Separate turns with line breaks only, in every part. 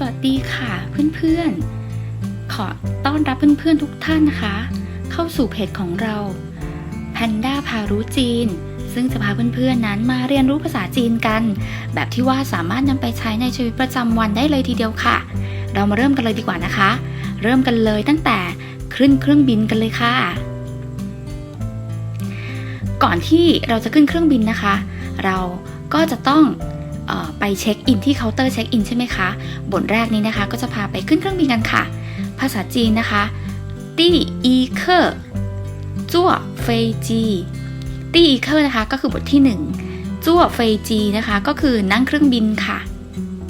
สวัสดีค่ะเพื่อนๆ ขอต้อนรับเพื่อนๆทุกท่านนะคะ เข้าสู่เพจของเรา Panda พารู้จีน ซึ่งจะพาเพื่อนๆนั้นมาเรียนรู้ภาษาจีนกัน แบบที่ว่าสามารถนำไปใช้ในชีวิตประจำวันได้เลยทีเดียวค่ะ เรามาเริ่มกันเลยดีกว่านะคะ เริ่มกันเลยตั้งแต่ขึ้นเครื่องบินกันเลยค่ะ ก่อนที่เราจะขึ้นเครื่องบินนะคะ เราก็จะต้อง ไปเช็คอินที่เคาน์เตอร์เช็คอินใช่ไหมคะ บทแรกนี้นะคะ ก็จะพาไปขึ้นเครื่องบินกันค่ะ ภาษาจีนนะคะตี้อีเคอร์จั่วเฟยจีตี้อีเคอร์นะคะ ก็คือบทที่1จั่วเฟยจีนะคะ ก็คือนั่งเครื่องบินค่ะ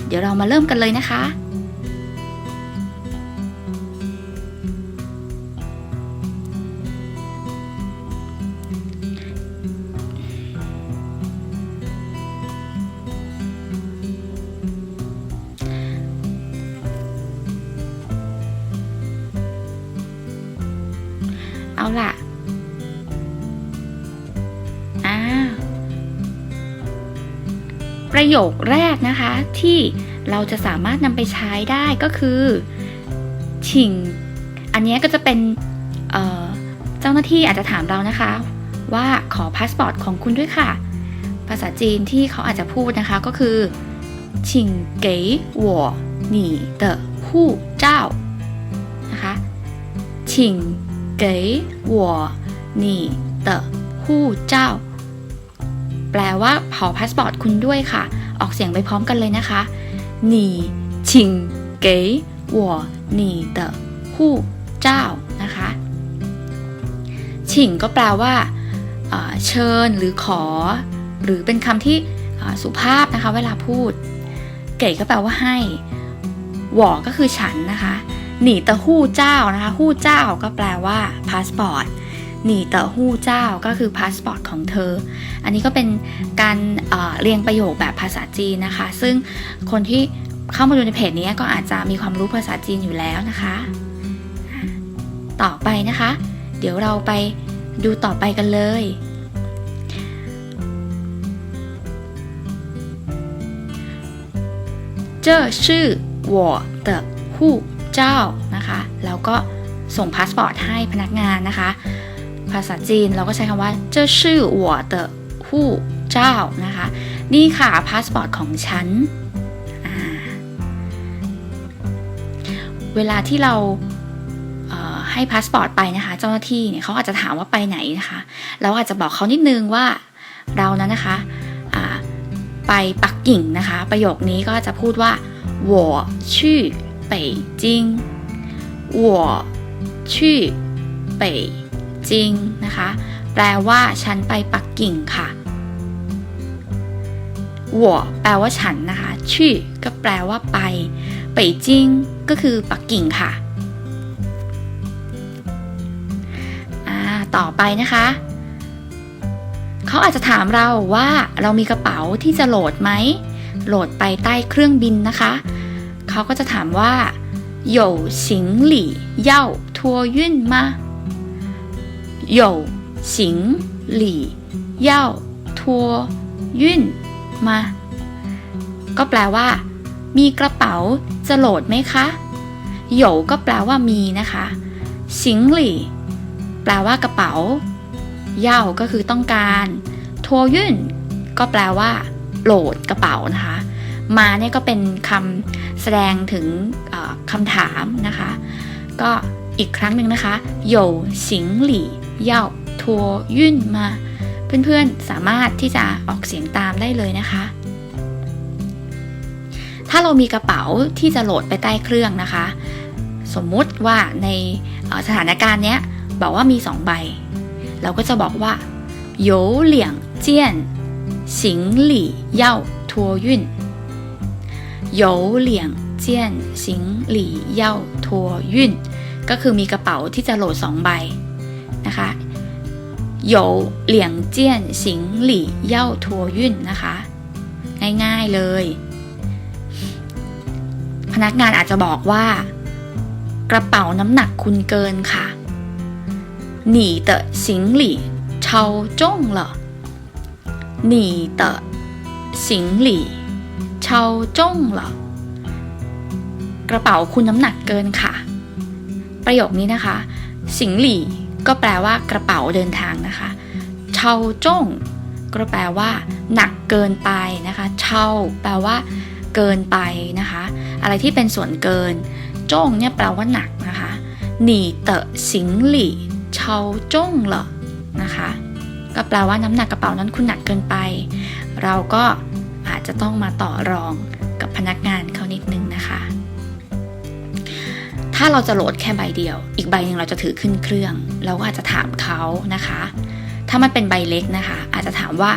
เดี๋ยวเรามาเริ่มกันเลยนะคะ เอาล่ะอ่าประโยคแรกนะคะที่เราจะสามารถนำไปใช้ได้ก็คือชิงอันนี้ก็จะเป็นเเจ้าหน้าที่อาจจะถามเรานะคะ ว่าขอพาสปอร์ตของคุณด้วยค่ะ ภาษาจีนที่เขาอาจจะพูดนะคะก็คือชิงเก๋หัวหนีเตอผู้เจ้านะคะชิง เก๋หัวนี่เตอหู้เจ้า แปลว่าผอพาสปอร์ตคุณด้วยค่ะ ออกเสียงไปพร้อมกันเลยนะคะหนี่ชิงเก๋หันี่เตอหู้เจ้านะคะชิงก็แปลว่าเชิญหรือขอ หรือเป็นคำที่สุภาพนะคะ เวลาพูด เก๋ก็แปลว่าให้หวอก็คือฉันนะคะ หนีเตอหู้เจ้านะคะหู้เจ้าก็แปลว่าพาสปอร์ต หนีเตอหู้เจ้าก็คือพาสปอร์ตของเธอ อันนี้ก็เป็นการเอ่อเรียงประโยคแบบภาษาจีนนะคะ ซึ่งคนที่เข้ามาดูในเพจนี้ก็อาจจะมีความรู้ภาษาจีนอยู่แล้วนะคะ ต่อไปนะคะ เดี๋ยวเราไปดูต่อไปกันเลย 这是我的护 เจ้านะคะแล้วก็ส่งพาสปอร์ตให้พนักงานนะคะ ภาษาจีนเราก็ใช้คำว่าเจ้าชื่อหัวเตอหู้เจ้านะคะ นี่ค่ะพาสปอร์ตของฉัน เวลาที่เราให้พาสปอร์ตไปนะคะ เจ้าหน้าที่เนี่ยเขาอาจจะถามว่าไปไหนนะคะ เราอาจจะบอกเขานิดนึงว่าเรานั้นนะคะไปปักกิ่งนะคะ ประโยคนี้ก็จะพูดว่า我去北京我去北京นะคะ แปลว่าฉันไปปักกิ่งค่ะ我แปลว่าฉันนะคะชื่อก็แปลว่าไป北京ก็คือปักกิ่งค่ะอ่าต่อไปนะคะ เขาอาจจะถามเราว่าเรามีกระเป๋าที่จะโหลดไหม โหลดไปใต้เครื่องบินนะคะ เขาก็จะถามว่า有行李要托运吗有行李要托运吗ก็แปลว่า มีกระเป๋าจะโหลดไหมคะ有ก็แปลว่ามีนะคะ行李แปลว่ากระเป๋า เย่าก็คือต้องการโทยื่นก็แปลว่า โหลดกระเป๋านะคะ มาเนี่ยก็เป็นคำแสดงถึงคำถามนะคะ ก็อีกครั้งหนึ่งนะคะโยสิงหลี่เย่าทัวยื่นมา เพื่อนๆสามารถที่จะออกเสียงตามได้เลยนะคะ ถ้าเรามีกระเป๋าที่จะโหลดไปใต้เครื่องนะคะ สมมุติว่าในสถานการณ์เนี้ยบอกว่ามี 2 ใบ เราก็จะบอกว่า有两件行李要托运有两件行李要托运ก็คือมีกระเป๋าที่จะโหลดสองใบนะคะ有两件行李要托运นะคะ ง่ายๆเลย พนักงานอาจจะบอกว่า กระเป๋าน้ำหนักคุณเกินค่ะ你的行李超重了你的行李 เชาจ้งเหรอกระเป๋าคุณน้ำหนักเกินค่ะ ประโยคนี้นะคะ สิงหลี่ก็แปลว่ากระเป๋าเดินทางนะคะเชาจ้งก็แปลว่า หนักเกินไปนะคะเชาแปลว่า เกินไปนะคะ อะไรที่เป็นส่วนเกิน จ้งเนี่ยแปลว่าหนักนะคะหนีเตะสิงหลี่เชาจ้งเหรอนะคะ ก็แปลว่าน้ำหนักกระเป๋านั้นคุณหนักเกินไป เราก็ จะต้องมาต่อรองกับพนักงานเขานิดนึงนะคะ ถ้าเราจะโหลดแค่ใบเดียว อีกใบหนึ่งเราจะถือขึ้นเครื่อง เราก็อาจจะถามเขานะคะ ถ้ามันเป็นใบเล็กนะคะ อาจจะถามว่า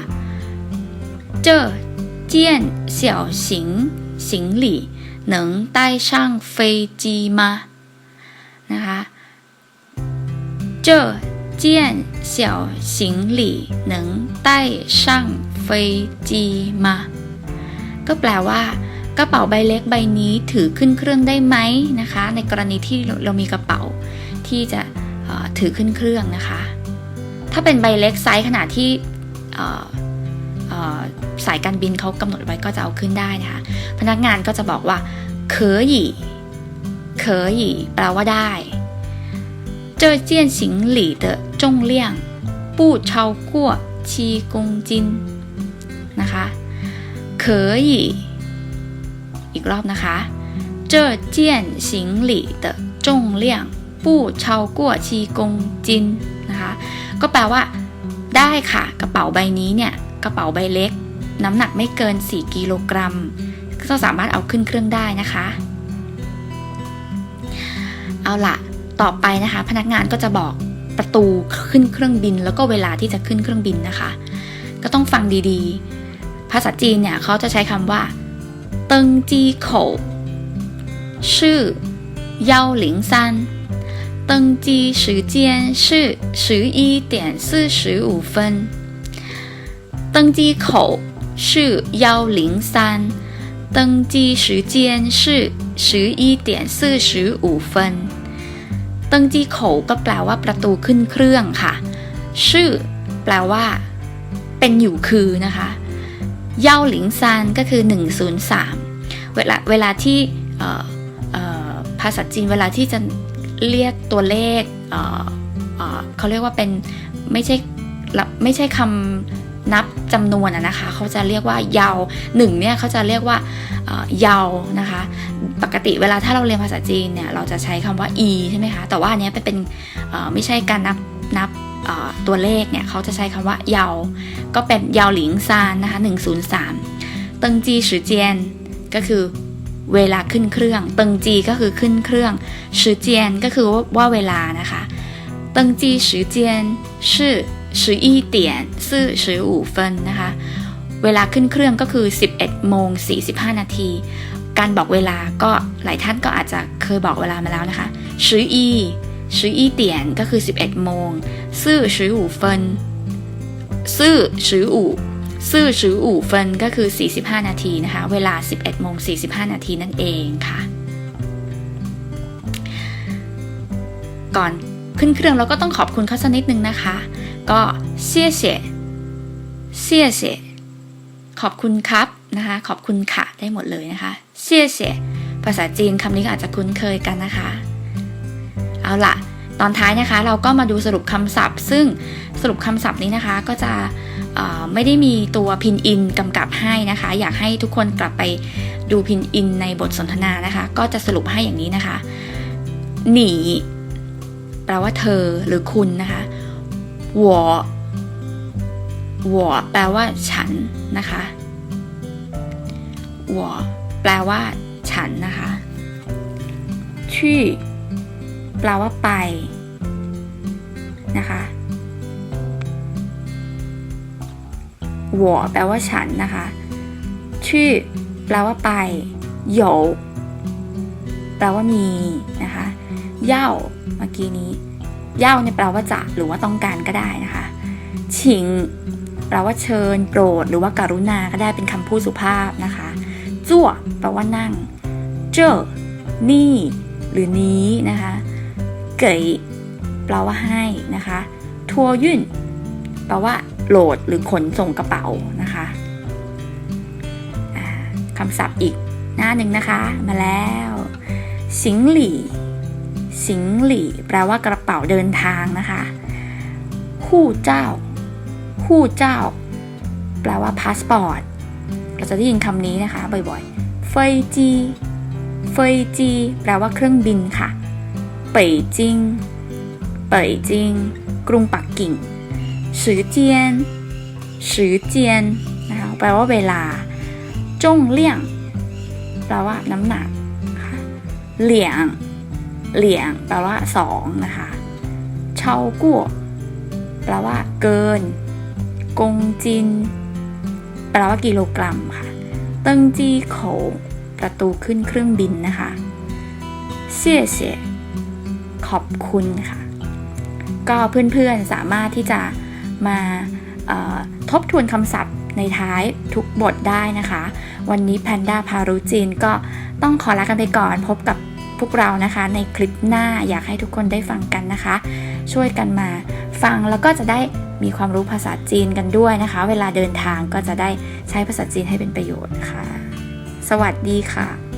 เจอเจียนเสี่ยวสิงสิงหลี่หนึ่งใต้ช่างเฟจีมานะคะเจอเจียนเสี่ยวสิงหลี่หนึ่งใต้ช่างเฟจีมา ก็แปลว่า กระเป๋าใบเล็กใบนี้ถือขึ้นเครื่องได้ไหมนะคะ ในกรณีที่เรามีกระเป๋าที่จะเอ่อถือขึ้นเครื่องนะคะ ถ้าเป็นใบเล็กไซส์ขนาดที่เอ่อเอ่อสายการบินเขากำหนดไว้ก็จะเอาขึ้นได้นะคะ พนักงานก็จะบอกว่า可以可以แปลว่าได้这件行李的重量不超过七公斤นะคะ 可以อีกรอบนะคะ这件行李的重量不超过七公斤นะคะ ก็แปลว่า ได้ค่ะ กระเป๋าใบนี้เนี่ย กระเป๋าใบเล็ก น้ำหนักไม่เกิน 4 กิโลกรัม ก็สามารถเอาขึ้นเครื่องได้นะคะ เอาละต่อไปนะคะ พนักงานก็จะบอกประตูขึ้นเครื่องบิน แล้วก็เวลาที่จะขึ้นเครื่องบินนะคะ ก็ต้องฟังดีๆ ภาษาจีนเนี่ยเขาจะใช้คำว่า登机口是幺零三登机时间是十一点四十五分。登机口是幺零三，登机时间是十一点四十五分。登机口ก็แปลว่าประตูขึ้นเครื่องค่ะ ชื่อ แปลว่า เป็นอยู่คือนะคะ เย่าหลิงซานก็คือ 103 เวลาเวลาที่ภาษาจีนเวลาที่จะเรียกตัวเลขเเเขาเรียกว่าเป็นไม่ใช่ไม่ใช่คำนับจำนวนนะคะเขาจะเรียกว่าเยาวหนึ่งเนี่ยเขาจะเรียกว่าเยาวนะคะ ปกติเวลาถ้าเราเรียนภาษาจีนเนี่ยเราจะใช้คำว่า e ใช่ไหมคะแต่ว่าอันนี้เป็นปนไม่ใช่การนับนับ ตัวเลขเนี่ยเขาจะใช้คำว่าเยา ก็เป็นเยาหลิงซานนะคะ103เตึงจีสือเจียนก็คือเวลาขึ้นเครื่องตึงจีก็คือขึ้นเครื่องสือเจียนก็คือว่าเวลานะคะตึงจีสือเจียนชื่อสืออีเตียนซื่อสืออู่เฟินนะคะ เวลาขึ้นเครื่องก็คือ 11โมง45 นาทีการบอกเวลาก็หลายท่านก็อาจจะเคยบอกเวลามาแล้วนะคะสืออี ชื่ออีเตียนก็คือ 11 โมง ซื่อชื่ออู่เฟิน ซื่อชื่ออู่ซื่อชื่ออู่เฟินก็คือ 45 นาทีนะคะ เวลา 11โมง45 นาทีนั่นเองค่ะ ก่อนขึ้นเครื่องเราก็ต้องขอบคุณเขาสักนิดนึงนะคะ ก็เสียเสียเสียเสียขอบคุณครับนะคะ ขอบคุณค่ะได้หมดเลยนะคะ เสียเสียภาษาจีนคำนี้ก็อาจจะคุ้นเคยกันนะคะ เอาละตอนท้ายนะคะเราก็มาดูสรุปคำศัพท์ ซึ่งสรุปคำศัพท์นี้นะคะก็จะไม่ได้มีตัวพินอินกำกับให้นะคะ อยากให้ทุกคนกลับไปดูพินอินในบทสนทนานะคะ ก็จะสรุปให้อย่างนี้นะคะ หนีแปลว่าเธอหรือคุณนะคะหัวหัวแปลว่าฉันนะคะหัวแปลว่าฉันนะคะชี่ แปลว่าไปนะคะ我แปลว่าฉันนะคะชื่อแปลว่าไป有แปลว่ามีนะคะเย่าเมื่อกี้นี้เย่าเนี่ยแปลว่าจะหรือว่าต้องการก็ได้นะคะชิงแปลว่าเชิญโปรดหรือว่าการุณาก็ได้เป็นคำพูดสุภาพนะคะจั่วแปลว่านั่ง เจ้อนี่ หรือนี้นะคะ เกยแปลว่าให้นะคะทัวยุ่นแปลว่าโหลดหรือขนส่งกระเป๋านะคะคำศัพท์อีกหน้าหนึ่งนะคะ มาแล้ว สิงหลี่ สิงหลี่ แปลว่ากระเป๋าเดินทางนะคะหู้เจ้าหู้เจ้า แปลว่าพาสปอร์ตเราจะได้ยินคำนี้นะคะบ่อยๆ เฟยจี เฟยจี แปลว่าเครื่องบินค่ะ เป่ยจิง เป่ยจิง กรุงปักกิ่ง时间时间นะคะ แปลว่าเวลา จงเลี่ยง แปลว่าน้ำหนักค่ะเหลี่ยง เหลี่ยง แปลว่าสองนะคะเชากั่วแปลว่าเกิน กงจิน แปลว่ากิโลกรัมค่ะ เติงจีโขประตูขึ้นเครื่องบินนะคะเสี่ยเสี่ย ขอบคุณค่ะ ก็เพื่อนๆสามารถที่จะมาทบทวนคำศัพท์ในท้ายทุกบทได้นะคะ วันนี้แพนด้าพารุจีนก็ต้องขอลากันไปก่อน พบกับพวกเรานะคะในคลิปหน้าอยากให้ทุกคนได้ฟังกันนะคะ ช่วยกันมาฟังแล้วก็จะได้มีความรู้ภาษาจีนกันด้วยนะคะ เวลาเดินทางก็จะได้ใช้ภาษาจีนให้เป็นประโยชน์ค่ะ สวัสดีค่ะ